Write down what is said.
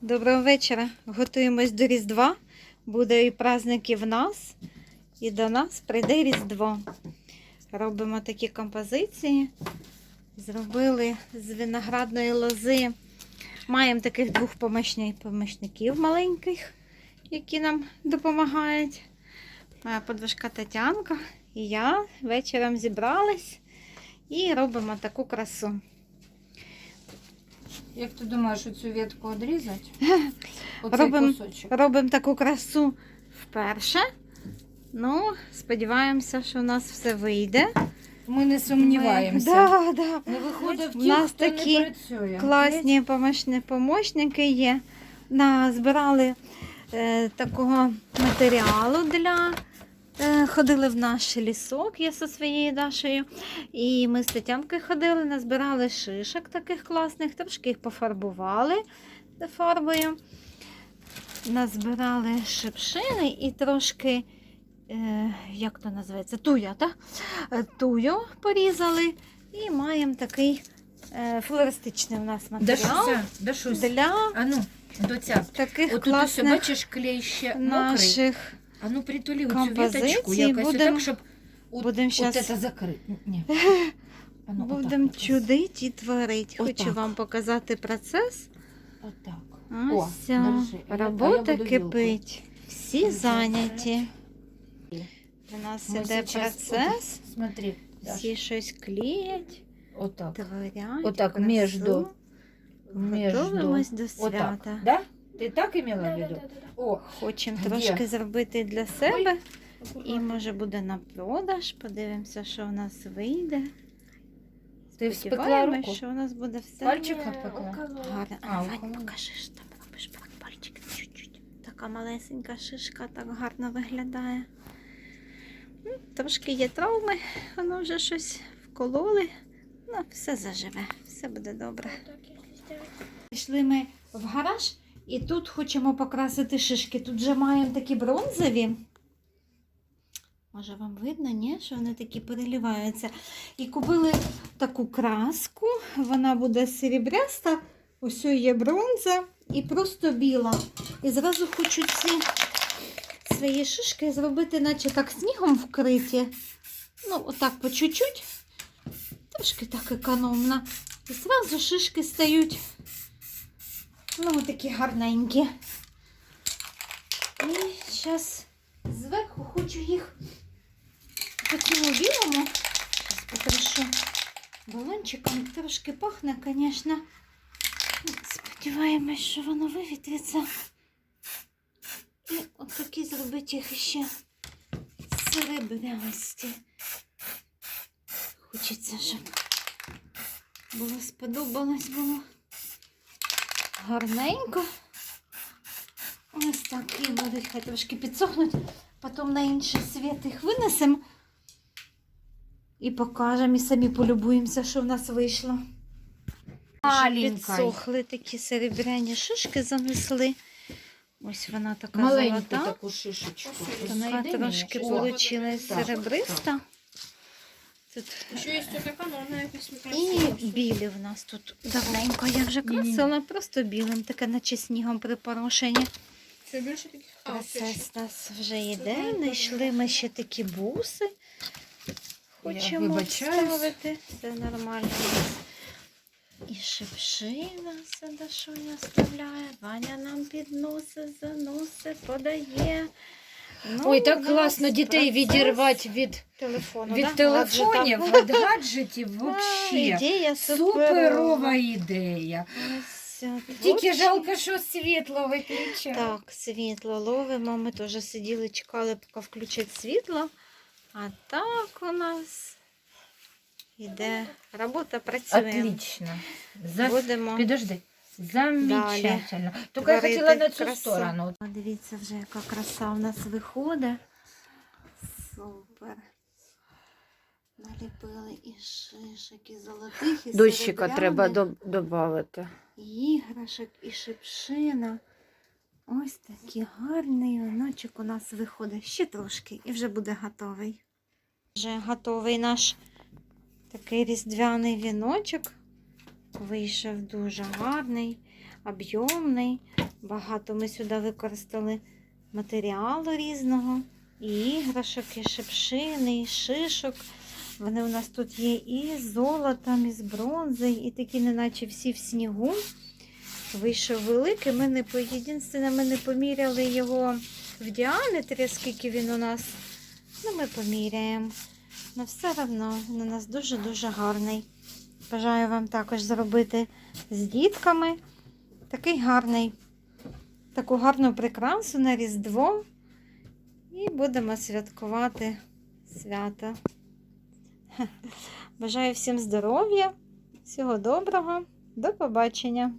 Доброго вечора. Готуємось до Різдва. Буде і праздники в нас, і до нас прийде Різдво. Робимо такі композиції. Зробили з виноградної лози. Маємо таких двох помічників маленьких, які нам допомагають. Моя подружка Тетянка і я вечором зібрались і робимо таку красу. Як ти думаєш, оцю ветку відрізати? Оцей Робимо кусочок. Робимо таку красу вперше. Ну, сподіваємося, що у нас все вийде. Ми не сумніваємося. Да, да. Не виходить в У нас хто такі не працює. Класні помощні помощники є. Назбирали е, такого матеріалу для. Е, Ходили в наш лісок, я зі своєю Дашею. І ми з Тетянкою ходили, назбирали шишок таких класних, трошки їх пофарбували фарбою. Назбирали шипшини і трошки, е, як то називається, туя, так? Е, Тую порізали і маємо такий е, флористичний у нас матеріал Дашуся, Дашусь. для А ну, доця. таких Отут класних бачиш клей ще мокрий. наших. А ну притулі оцю композицій веточку якось будем- отак, щоб от, будем от щас- це закрити. Ні. А ну, отак Будемо якось. чудити і творити. Хочу Отак. вам показати процес. Отак. О, Ось, ця держи. А я- а я робота буду кипить. Всі Держи. зайняті. У нас Ми іде сейчас процес. отак. Смотри, Даш, Всі щось клеять, отак. творять. Отак, красу. между- между. Готуємось до Отак. свята. Да? Ти так імела в виду? О, Хочемо Є. трошки зробити для себе. І може буде на продаж. Подивимося, що в нас вийде. ти Сподіваємось, руку? що у нас буде все Пальчик обпекла? гарно. А, А, Вань, покажи, що там робиш пальчик чуть-чуть. Така малесенька шишка так гарно виглядає. Ну, Трошки є травми, воно вже щось вкололи. Ну, все заживе, все буде добре. Пішли ми в гараж і тут хочемо покрасити шишки. Тут вже маємо такі бронзові. Може вам видно, ні? що вони такі переливаються. І купили таку краску, вона буде серебряста, ось є бронза і просто біла. І зразу хочу ці свої шишки зробити, наче так снігом вкриті. Ну, отак по чуть-чуть. Трошки так економно. І зразу шишки стають. Ну, такі гарненькі. І зараз зверху хочу їх по цьому білому. Зараз покришу балончиком. Трошки пахне, звісно. Сподіваємось, що воно вивітриться. І от такі зробити їх ще серебрясті. Хочеться, щоб було сподобалось було гарненько. Ось так і будуть хай трошки підсохнуть. Потім на інший світ їх винесемо і покажемо, і самі полюбуємося, що в нас вийшло. Вже Маленькой. Підсохли такі серебряні шишки занесли. Ось вона така Маленьку золота. таку шишечку. Вона трошки так. серебриста. Тут Еще есть вот такая, но она якось не і білі в нас тут давненько. Я вже красила просто білим, таке наче снігом припорошені. Що більше таких? Все ще. Процес у нас вже йде. Знайшли ми ще такі буси. Хочемо вибачаюсь. ставити. Це нормально. І шипшина Садашоня вставляє. Ваня нам підносить, заносить, подає. Ну, Ой, так класно дітей відірвати від, телефону. від да? телефонів, від гаджетів взагалі. Ідея Суперова ідея. От, Тільки жалко, що світло виключає. Так, світло ловимо. Ми теж сиділи, чекали, поки включать світло. А так у нас іде робота, працюємо. Отлично. За... Будемо Підожди. Замечательно. Тільки я хотіла на цю красу. сторону. Дивіться вже, яка краса в нас виходить. Супер. Наліпили і шишок, і золотих, і Дощика треба додати. іграшок і шипшина. Ось такий гарний віночок у нас виходить. Ще трошки і вже буде готовий. Вже готовий наш такий різдвяний віночок. Вийшов дуже гарний. об'ємний. Багато ми сюди використали матеріалу різного. І іграшок, і шипшини, і шишок. Вони у нас тут є і з золотом, і з бронзи, і такі, неначе всі в снігу. Вийшов великий. Ми не по... Ми не поміряли його в діаметрі, скільки він у нас. Ну, ми поміряємо. Ну, все одно він у нас дуже-дуже гарний. Бажаю вам також зробити з дітками такий гарний, таку гарну прикрасу на Різдво. І будемо святкувати свято. Бажаю всім здоров'я, всього доброго, до побачення!